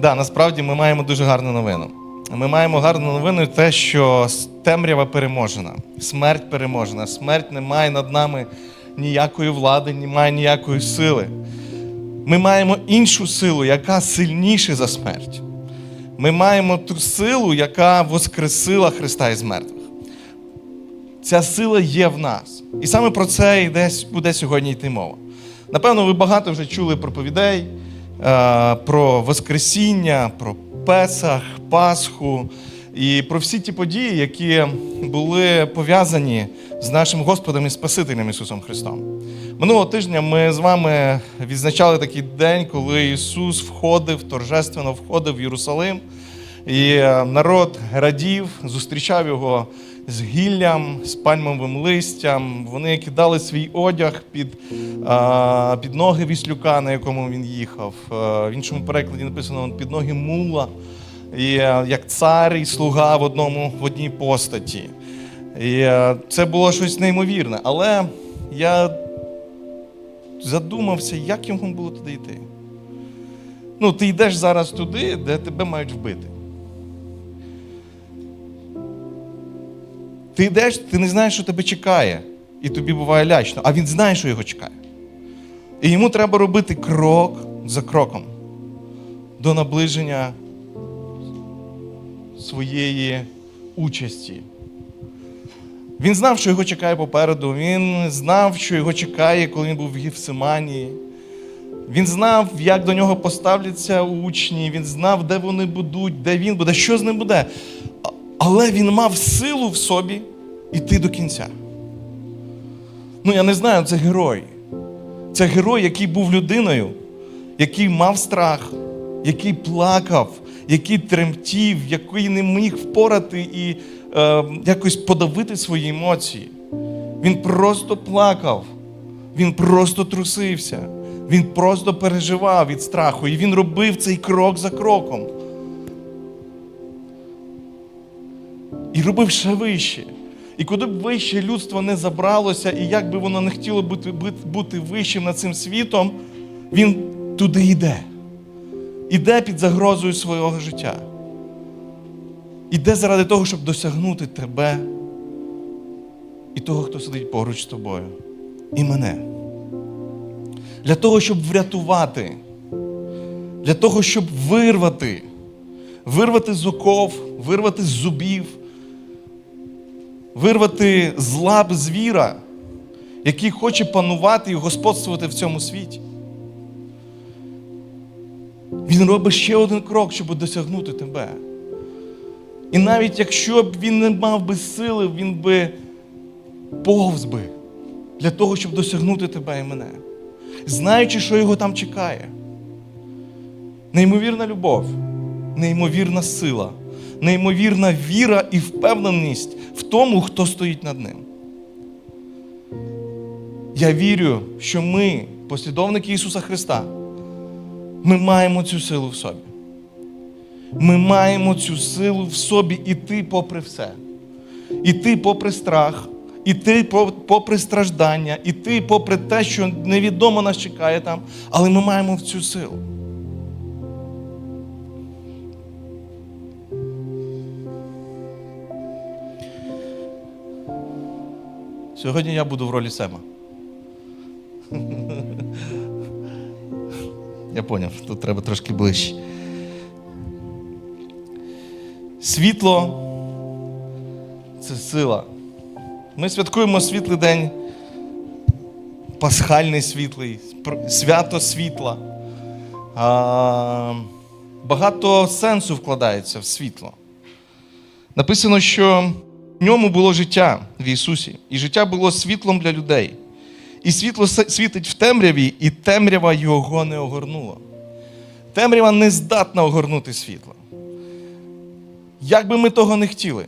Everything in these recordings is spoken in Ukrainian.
Да, насправді ми маємо дуже гарну новину. Ми маємо гарну новину те, що темрява переможена, смерть переможена. Смерть не має над нами ніякої влади, не має ніякої сили. Ми маємо іншу силу, яка сильніша за смерть. Ми маємо ту силу, яка воскресила Христа із мертвих. Ця сила є в нас. І саме про це йде, буде сьогодні йти мова. Напевно, ви багато вже чули проповідей про Воскресіння, про Песах, Пасху і про всі ті події, які були пов'язані з нашим Господом і Спасителем Ісусом Христом. Минулого тижня ми з вами відзначали такий день, коли Ісус входив, торжественно входив в Єрусалим. І е, народ радів, зустрічав його з гіллям, з пальмовим листям. Вони кидали свій одяг під, а, під ноги віслюка, на якому він їхав. В іншому перекладі написано під ноги мула, і як цар і слуга в одному в одній постаті. І це було щось неймовірне. Але я задумався, як йому було туди йти. Ну, ти йдеш зараз туди, де тебе мають вбити. Ти йдеш, ти не знаєш, що тебе чекає, і тобі буває лячно, а він знає, що його чекає. І йому треба робити крок за кроком до наближення своєї участі. Він знав, що його чекає попереду. Він знав, що його чекає, коли він був в Гефсиманії. Він знав, як до нього поставляться учні, він знав, де вони будуть, де він буде, що з ним буде. Але він мав силу в собі йти до кінця. Ну, я не знаю, це герой. Це герой, який був людиною, який мав страх, який плакав, який тремтів, який не міг впорати і е, якось подавити свої емоції. Він просто плакав, він просто трусився, він просто переживав від страху, і він робив цей крок за кроком. І робив ще вище. І куди б вище людство не забралося, і як би воно не хотіло бути, бути, вищим над цим світом, він туди йде. Іде під загрозою свого життя. Іде заради того, щоб досягнути тебе і того, хто сидить поруч з тобою, і мене. Для того, щоб врятувати, для того, щоб вирвати, вирвати з оков, вирвати з зубів, вирвати з лап звіра, який хоче панувати і господствувати в цьому світі. Він робить ще один крок, щоб досягнути тебе. І навіть якщо б він не мав би сили, він би повз би для того, щоб досягнути тебе і мене, знаючи, що його там чекає. Неймовірна любов, неймовірна сила, неймовірна віра і впевненість в тому, хто стоїть над ним. Я вірю, що ми, послідовники Ісуса Христа, ми маємо цю силу в собі. Ми маємо цю силу в собі іти попри все. Іти попри страх, іти попри страждання, іти попри те, що невідомо нас чекає там, але ми маємо цю силу. Сьогодні я буду в ролі Сема. Я поняв, тут треба трошки ближче. Світло це сила. Ми святкуємо світлий день, пасхальний світлий, свято світла. А, багато сенсу вкладається в світло. Написано, що в ньому було життя в Ісусі, і життя було світлом для людей. І світло світить в темряві, і темрява його не огорнула. Темрява не здатна огорнути світло. Як би ми того не хотіли,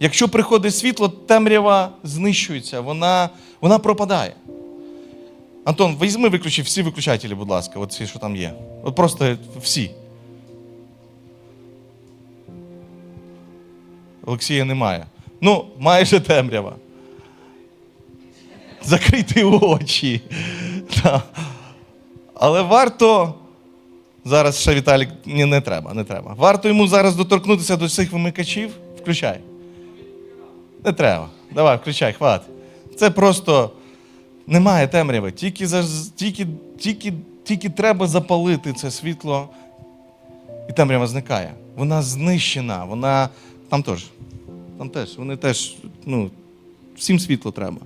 якщо приходить світло, темрява знищується, вона, вона пропадає. Антон, візьми, виключи всі виключателі, будь ласка, от ці, що там є. От просто всі. Олексія немає. Ну, майже темрява. Закрити очі. Та. Але варто Зараз ще Віталік ні, не треба, не треба. Варто йому зараз доторкнутися до цих вимикачів. Включай. Не треба. Давай, включай, хват. Це просто немає темряви. Тільки, тільки, тільки, тільки треба запалити це світло, і темрява зникає. Вона знищена, вона. Там теж. Там теж. Вони теж, ну, всім світло треба.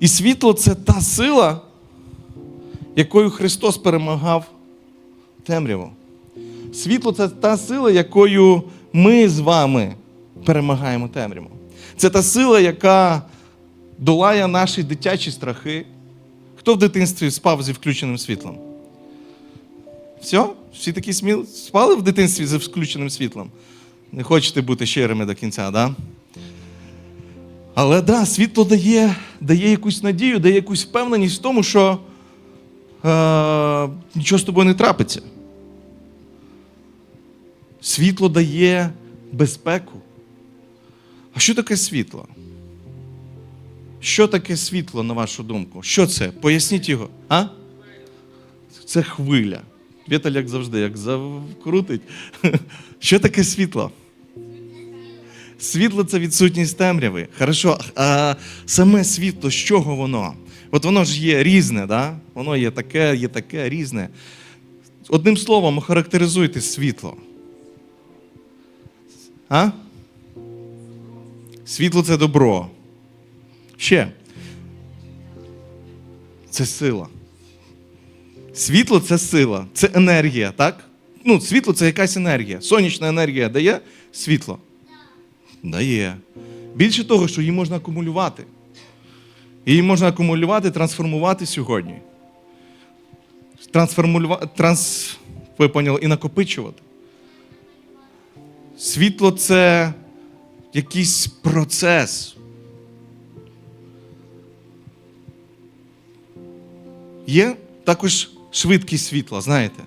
І світло це та сила, якою Христос перемагав темряву. Світло це та сила, якою ми з вами перемагаємо темряву. Це та сила, яка долає наші дитячі страхи. Хто в дитинстві спав зі включеним світлом? Все? Всі такі сміл... спали в дитинстві зі включеним світлом? Не хочете бути щирими до кінця, да? Але да, світло дає, дає якусь надію, дає якусь впевненість в тому, що е, нічого з тобою не трапиться. Світло дає безпеку. А що таке світло? Що таке світло, на вашу думку? Що це? Поясніть його. А? Це хвиля. Віталь, як завжди, як закрутить. Що таке світло? Світло це відсутність темряви. Хорошо, а саме світло, з чого воно? От воно ж є різне, да? воно є таке, є таке, різне. Одним словом, охарактеризуйте світло. А? Світло це добро. Ще. Це сила. Світло це сила, це енергія, так? Ну, світло це якась енергія. Сонячна енергія дає світло. Дає. Більше того, що її можна акумулювати. Її можна акумулювати, трансформувати сьогодні. Трансформулювати, транс, ви поняли, і накопичувати. Світло це якийсь процес. Є також швидкість світла, знаєте.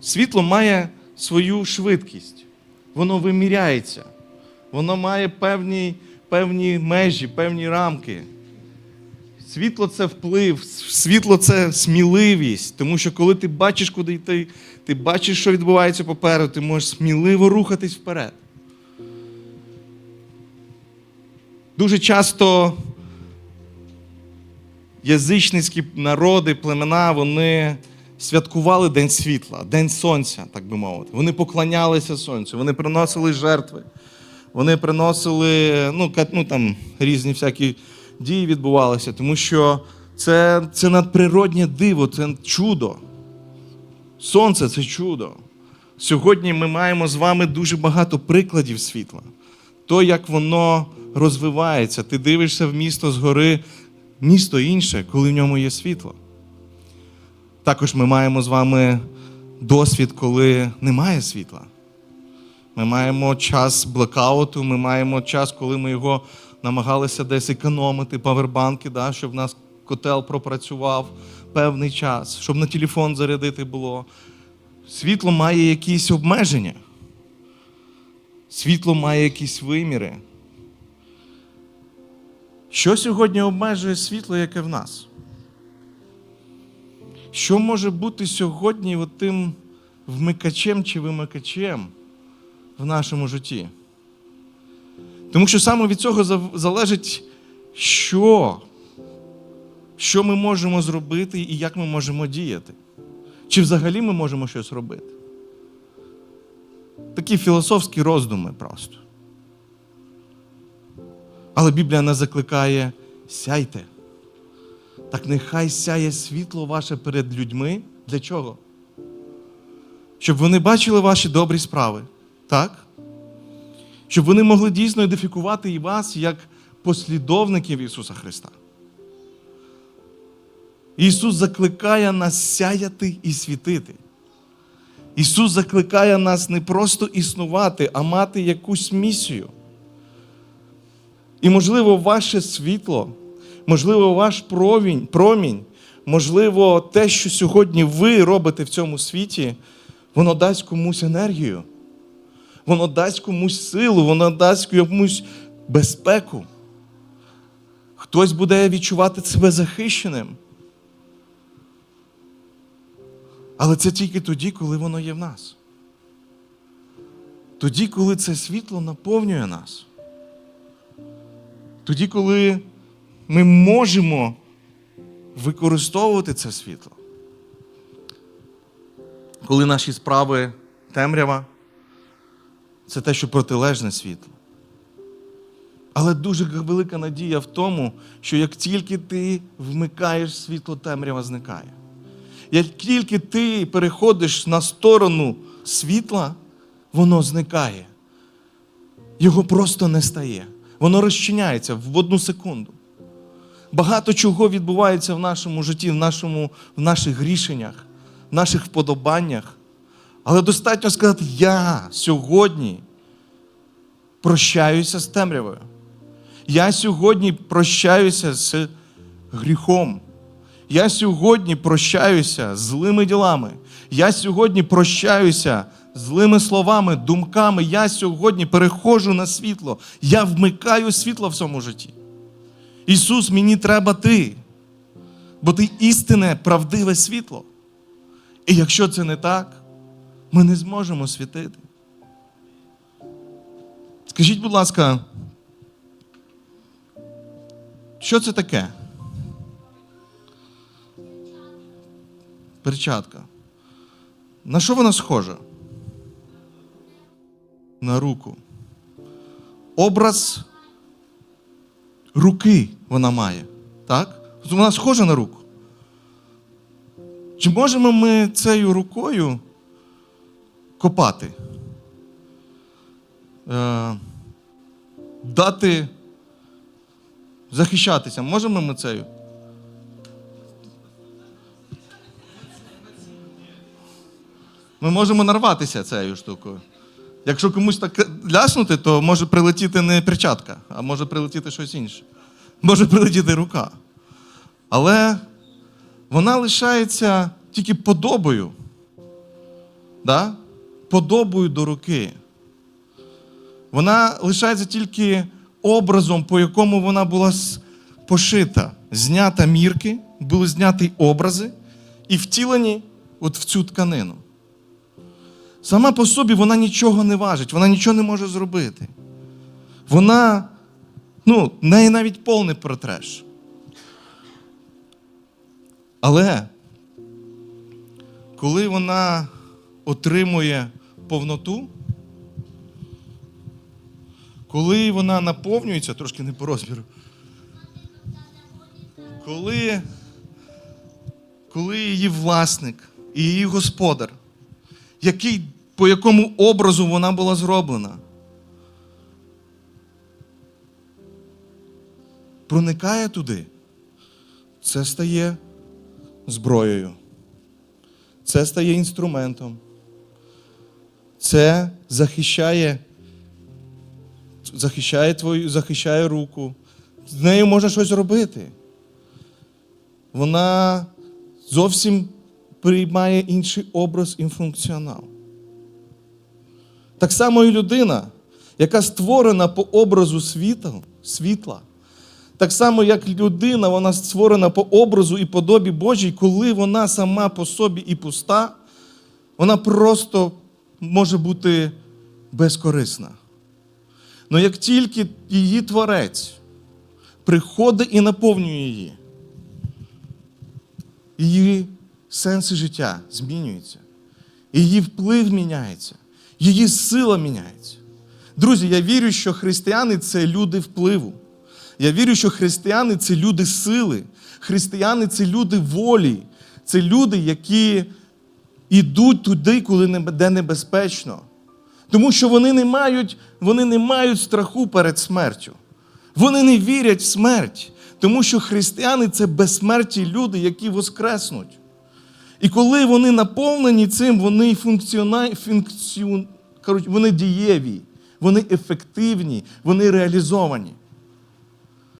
Світло має свою швидкість. Воно виміряється. Воно має певні, певні межі, певні рамки. Світло це вплив, світло це сміливість. Тому що коли ти бачиш, куди йти, ти бачиш, що відбувається попереду, ти можеш сміливо рухатись вперед. Дуже часто язичницькі народи, племена, вони святкували День світла, День сонця, так би мовити. Вони поклонялися сонцю, вони приносили жертви, вони приносили, ну, ну там різні всякі дії відбувалися, тому що це, це надприроднє диво, це чудо. Сонце це чудо. Сьогодні ми маємо з вами дуже багато прикладів світла. То, як воно розвивається, ти дивишся в місто згори, місто інше, коли в ньому є світло. Також ми маємо з вами досвід, коли немає світла. Ми маємо час блекауту, ми маємо час, коли ми його намагалися десь економити, павербанки, да, щоб в нас котел пропрацював певний час, щоб на телефон зарядити було. Світло має якісь обмеження. Світло має якісь виміри. Що сьогодні обмежує світло, яке в нас? Що може бути сьогодні тим вмикачем чи вимикачем в нашому житті? Тому що саме від цього залежить, що, що ми можемо зробити і як ми можемо діяти. Чи взагалі ми можемо щось робити? Такі філософські роздуми просто. Але Біблія нас закликає сяйте. Так нехай сяє світло ваше перед людьми. Для чого? Щоб вони бачили ваші добрі справи. Так? Щоб вони могли дійсно ідентифікувати і вас як послідовників Ісуса Христа. Ісус закликає нас сяяти і світити. Ісус закликає нас не просто існувати, а мати якусь місію. І, можливо, ваше світло, можливо, ваш провінь, промінь, можливо, те, що сьогодні ви робите в цьому світі, воно дасть комусь енергію, воно дасть комусь силу, воно дасть комусь безпеку. Хтось буде відчувати себе захищеним. Але це тільки тоді, коли воно є в нас. Тоді, коли це світло наповнює нас. Тоді, коли ми можемо використовувати це світло. Коли наші справи темрява, це те, що протилежне світло. Але дуже велика надія в тому, що як тільки ти вмикаєш світло, темрява зникає. Як тільки ти переходиш на сторону світла, воно зникає. Його просто не стає. Воно розчиняється в одну секунду. Багато чого відбувається в нашому житті, в, нашому, в наших рішеннях, в наших вподобаннях. Але достатньо сказати, я сьогодні прощаюся з темрявою. Я сьогодні прощаюся з гріхом. Я сьогодні прощаюся злими ділами. Я сьогодні прощаюся злими словами, думками. Я сьогодні переходжу на світло. Я вмикаю світло в цьому житті. Ісус, мені треба ти, бо ти істинне, правдиве світло. І якщо це не так, ми не зможемо світити. Скажіть, будь ласка, що це таке? Перчатка. На що вона схожа? На руку. Образ руки вона має. Так? Вона схожа на руку. Чи можемо ми цією рукою копати? Е, дати захищатися. Можемо ми цією? Ми можемо нарватися цією штукою. Якщо комусь так ляснути, то може прилетіти не перчатка, а може прилетіти щось інше. Може прилетіти рука. Але вона лишається тільки подобою. Да? Подобою до руки. Вона лишається тільки образом, по якому вона була пошита. Знята мірки, були зняті образи і втілені от в цю тканину. Сама по собі вона нічого не важить, вона нічого не може зробити. Вона, ну, неї навіть пол не протреш. Але коли вона отримує повноту, коли вона наповнюється, трошки не по розміру, коли, коли її власник і її господар, який, по якому образу вона була зроблена, проникає туди, це стає зброєю. Це стає інструментом. Це захищає, захищає твою, захищає руку. З нею можна щось робити. Вона зовсім приймає інший образ і функціонал. Так само і людина, яка створена по образу світла, світла. Так само, як людина, вона створена по образу і подобі Божій, коли вона сама по собі і пуста, вона просто може бути безкорисна. Але як тільки її творець приходить і наповнює її, її сенси життя змінюються, її вплив міняється, її сила міняється. Друзі, я вірю, що християни це люди впливу. Я вірю, що християни це люди сили, християни це люди волі, це люди, які йдуть туди, коли де небезпечно. Тому що вони не мають, вони не мають страху перед смертю. Вони не вірять в смерть, тому що християни це безсмерті люди, які воскреснуть. І коли вони наповнені цим, вони функціона... функціон... вони дієві, вони ефективні, вони реалізовані.